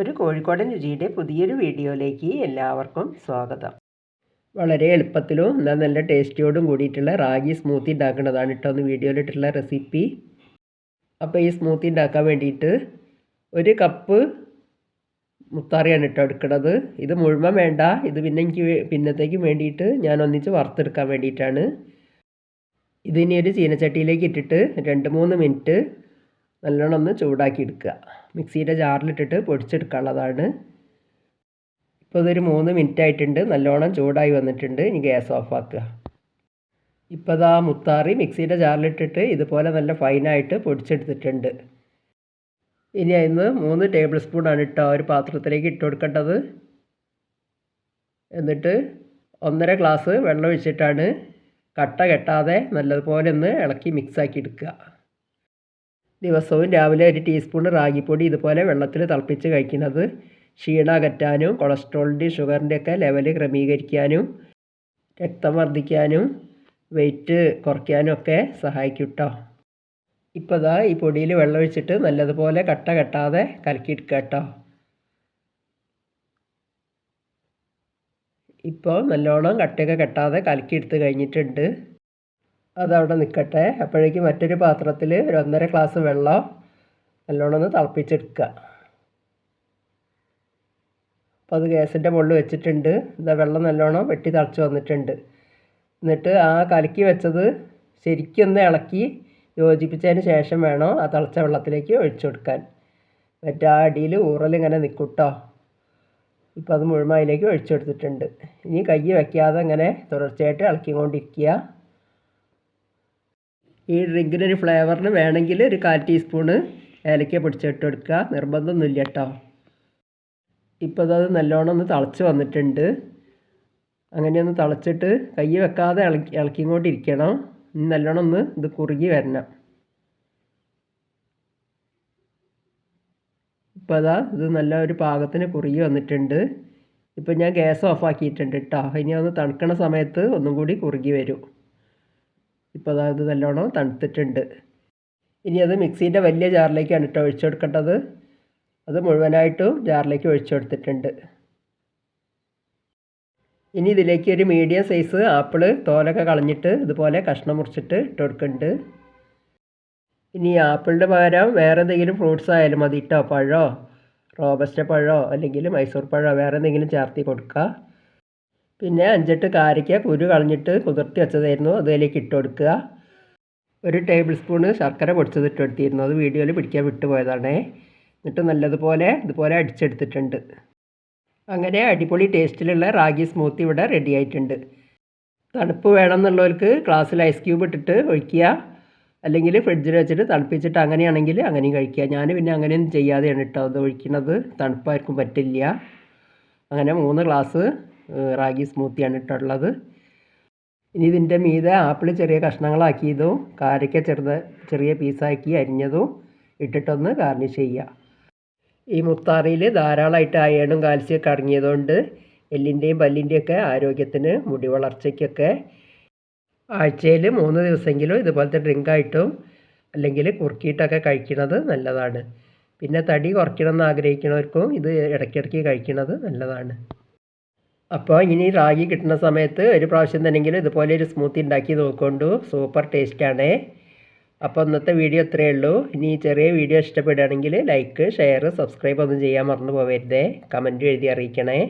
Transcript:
ഒരു കോഴിക്കോടൻ രുചിയുടെ പുതിയൊരു വീഡിയോയിലേക്ക് എല്ലാവർക്കും സ്വാഗതം. വളരെ എളുപ്പത്തിലും എന്നാൽ നല്ല ടേസ്റ്റിയോടും കൂടിയിട്ടുള്ള റാഗി സ്മൂത്തി ഉണ്ടാക്കുന്നതാണ് കേട്ടോ ഒന്ന് വീഡിയോയിലിട്ടുള്ള റെസിപ്പി അപ്പോൾ ഈ സ്മൂത്തി ഉണ്ടാക്കാൻ വേണ്ടിയിട്ട് ഒരു കപ്പ് മുത്താറിയാണ് കേട്ടോ എടുക്കുന്നത്. ഇത് മുഴുവൻ വേണ്ട. ഇത് പിന്നെ എനിക്ക് പിന്നത്തേക്ക് വേണ്ടിയിട്ട് ഞാൻ ഒന്നിച്ച് വറുത്തെടുക്കാൻ വേണ്ടിയിട്ടാണ്. ഇതിനി ഒരു ചീനച്ചട്ടിയിലേക്ക് ഇട്ടിട്ട് രണ്ട് മൂന്ന് മിനിറ്റ് നല്ലോണം ഒന്ന് ചൂടാക്കി എടുക്കുക. മിക്സിയുടെ ജാറിലിട്ടിട്ട് പൊടിച്ചെടുക്കാനുള്ളതാണ്. ഇപ്പോൾ ഇതൊരു മൂന്ന് മിനിറ്റ് ആയിട്ടുണ്ട്. നല്ലോണം ചൂടായി വന്നിട്ടുണ്ട്. ഇനി ഗ്യാസ് ഓഫ് ആക്കുക. ഇപ്പോൾ ഇതാ മുത്താറി മിക്സിയുടെ ജാറിലിട്ടിട്ട് ഇതുപോലെ നല്ല ഫൈനായിട്ട് പൊടിച്ചെടുത്തിട്ടുണ്ട്. ഇനി അതിന് മൂന്ന് ടേബിൾ സ്പൂണാണ് ഇട്ടോ ഒരു പാത്രത്തിലേക്ക് ഇട്ട് കൊടുക്കേണ്ടത്. എന്നിട്ട് ഒന്നര ഗ്ലാസ് വെള്ളം ഒഴിച്ചിട്ടാണ് കട്ട കെട്ടാതെ നല്ലതുപോലെ ഒന്ന് ഇളക്കി മിക്സാക്കി എടുക്കുക. ദിവസവും രാവിലെ ഒരു ടീസ്പൂൺ റാഗിപ്പൊടി ഇതുപോലെ വെള്ളത്തിൽ തിളപ്പിച്ച് കഴിക്കുന്നത്. ക്ഷീണം അകറ്റാനും കൊളസ്ട്രോളിന്റെയും ഷുഗറിന്റെയൊക്കെ ലെവൽ ക്രമീകരിക്കാനും രക്തം വർദ്ധിക്കാനും വെയിറ്റ് കുറയ്ക്കാനും ഒക്കെ സഹായിക്കും കേട്ടോ ഇപ്പോൾ ഇതാ ഈ പൊടിയിൽ വെള്ളം ഒഴിച്ചിട്ട് നല്ലതുപോലെ കട്ട കെട്ടാതെ കലക്കിയെടുക്കുക കേട്ടോ ഇപ്പോൾ നല്ലോണം കട്ടയൊക്കെ കെട്ടാതെ കലക്കിയെടുത്ത് കഴിഞ്ഞിട്ടുണ്ട്. അതവിടെ നിൽക്കട്ടെ അപ്പോഴേക്കും മറ്റൊരു പാത്രത്തിൽ ഒരു ഒന്നര ഗ്ലാസ് വെള്ളം നല്ലോണം ഒന്ന് തിളപ്പിച്ചെടുക്കുക. അപ്പോൾ അത് ഗ്യാസിന്റെ മുകളിൽ വെച്ചിട്ടുണ്ട്. എന്താ വെള്ളം നല്ലോണം വെട്ടി തിളച്ച് വന്നിട്ടുണ്ട്. എന്നിട്ട് ആ കലക്കി വെച്ചത് ശരിക്കൊന്ന് ഇളക്കി യോജിപ്പിച്ചതിന് ശേഷം വേണം ആ തിളച്ച വെള്ളത്തിലേക്ക് ഒഴിച്ചു കൊടുക്കാൻ. മറ്റേ ആ അടിയിൽ ഊറലിങ്ങനെ നിൽക്കൂട്ടോ. ഇപ്പോൾ അത് മുഴുവൻ അതിലേക്ക് ഒഴിച്ചു കൊടുത്തിട്ടുണ്ട്. ഇനി കൈ വയ്ക്കാതെ ഇങ്ങനെ തുടർച്ചയായിട്ട് ഇളക്കിക്കൊണ്ടിരിക്കുക. ഈ ഡ്രിങ്കിനൊരു ഫ്ലേവറിന് വേണമെങ്കിൽ ഒരു കാൽ ടീസ്പൂണ് ഏലക്ക പൊടിച്ചിട്ട് കൊടുക്കുക. നിർബന്ധമൊന്നുമില്ല കേട്ടോ. ഇപ്പോൾ അത് നല്ലോണം ഒന്ന് തിളച്ച് വന്നിട്ടുണ്ട്. അങ്ങനെയൊന്ന് തിളച്ചിട്ട് കൈ വെക്കാതെ ഇളക്കി ഇളക്കിക്കൊണ്ടിരിക്കണം കൊണ്ടിരിക്കണം നല്ലോണം ഒന്ന് ഇത് കുറുകി വരണം. ഇപ്പോൾ അതാ ഇത് നല്ല ഒരു പാകത്തിന് കുറുകി വന്നിട്ടുണ്ട്. ഇപ്പോൾ ഞാൻ ഗ്യാസ് ഓഫ് ആക്കിയിട്ടുണ്ട് കേട്ടോ. ഇനി ഒന്ന് തണുക്കണ സമയത്ത് ഒന്നും കൂടി കുറുകി വരും. ഇപ്പോൾ അതായത് നല്ലോണം തണുത്തിട്ടുണ്ട്. ഇനി അത് മിക്സീന്റെ വലിയ ജാറിലേക്കാണ് കേട്ടോ ഒഴിച്ചു കൊടുക്കേണ്ടത്. അത് മുഴുവനായിട്ടും ജാറിലേക്ക് ഒഴിച്ചു കൊടുത്തിട്ടുണ്ട്. ഇനി ഇതിലേക്ക് ഒരു മീഡിയം സൈസ് ആപ്പിൾ തോലൊക്കെ കളഞ്ഞിട്ട് ഇതുപോലെ കഷ്ണം മുറിച്ചിട്ട് ഇട്ട് കൊടുക്കുന്നുണ്ട്. ഇനി ആപ്പിളിന്റെ പകരം വേറെ എന്തെങ്കിലും ഫ്രൂട്ട്സ് ആയാലും മതി കേട്ടോ. പഴമോ റോബസ്റ്റ പഴമോ അല്ലെങ്കിൽ മൈസൂർ പഴമോ വേറെ എന്തെങ്കിലും ചേർത്തി കൊടുക്കുക. പിന്നെ അഞ്ചെട്ട് കാരയ്ക്ക കുരു കളഞ്ഞിട്ട് കുതിർത്തി വെച്ചതായിരുന്നു. അതിലേക്ക് ഇട്ട് കൊടുക്കുക. ഒരു ടേബിൾ സ്പൂണ് ശർക്കര പൊടിച്ചത് ഇട്ട് കൊടുത്തിരുന്നു. അത് വീഡിയോയിൽ പിടിക്കാൻ വിട്ടുപോയതാണ്. എന്നിട്ട് നല്ലതുപോലെ ഇതുപോലെ അടിച്ചെടുത്തിട്ടുണ്ട്. അങ്ങനെ അടിപൊളി ടേസ്റ്റിലുള്ള റാഗി സ്മൂത്തി ഇവിടെ റെഡി ആയിട്ടുണ്ട്. തണുപ്പ് വേണമെന്നുള്ളവർക്ക് ഗ്ലാസ്സിൽ ഐസ് ക്യൂബ് ഇട്ടിട്ട് ഒഴിക്കുക. അല്ലെങ്കിൽ ഫ്രിഡ്ജിൽ വെച്ചിട്ട് തണുപ്പിച്ചിട്ട് അങ്ങനെയാണെങ്കിൽ അങ്ങനെയും കഴിക്കുക. ഞാൻ പിന്നെ അങ്ങനെയൊന്നും ചെയ്യാതെയാണ് കേട്ടോ അത് ഒഴിക്കുന്നത്. തണുപ്പായിരിക്കും പറ്റില്ല. അങ്ങനെ മൂന്ന് ഗ്ലാസ് റാഗി സ്മൂത്തിയാണ് ഇട്ടുള്ളത് ഇനി ഇതിന്റെ മീതെ ആപ്പിൾ ചെറിയ കഷ്ണങ്ങളാക്കിയതും കാരയ്ക്ക ചെറുത് ചെറിയ പീസാക്കി അരിഞ്ഞതും ഇട്ടിട്ടൊന്ന് ഗാർണിഷ് ചെയ്യുക ഈ മുത്താറിയിൽ ധാരാളമായിട്ട് അയണും കാൽസ്യമൊക്കെ അടങ്ങിയതുകൊണ്ട് എല്ലിന്റെയും പല്ലിന്റെയൊക്കെ ആരോഗ്യത്തിന് മുടി വളർച്ചയ്ക്കൊക്കെ ആഴ്ചയിൽ മൂന്ന് ദിവസമെങ്കിലും ഇതുപോലത്തെ ഡ്രിങ്കായിട്ടും അല്ലെങ്കിൽ കുറുക്കിയിട്ടൊക്കെ കഴിക്കുന്നത് നല്ലതാണ്. പിന്നെ തടി കുറയ്ക്കണമെന്ന് ആഗ്രഹിക്കുന്നവർക്കും ഇത് ഇടയ്ക്കിടയ്ക്ക് കഴിക്കുന്നത് നല്ലതാണ്. അപ്പോൾ ഇനി റാഗി കിട്ടുന്ന സമയത്ത് ഒരു പ്രാവശ്യം തന്നെങ്കിലും ഇതുപോലെ ഒരു സ്മൂത്തി ഉണ്ടാക്കി നോക്കൊണ്ടു. സൂപ്പർ ടേസ്റ്റാണ് അപ്പോൾ ഇന്നത്തെ വീഡിയോ ഇത്രയേ ഉള്ളൂ. ഇനി ചെറിയ വീഡിയോ ഇഷ്ടപ്പെടുകയാണെങ്കിൽ ലൈക്ക് ഷെയർ സബ്സ്ക്രൈബ് ഒന്നും ചെയ്യാൻ മറന്നു പോകരുതേ കമന്റ് എഴുതി അറിയിക്കണേ.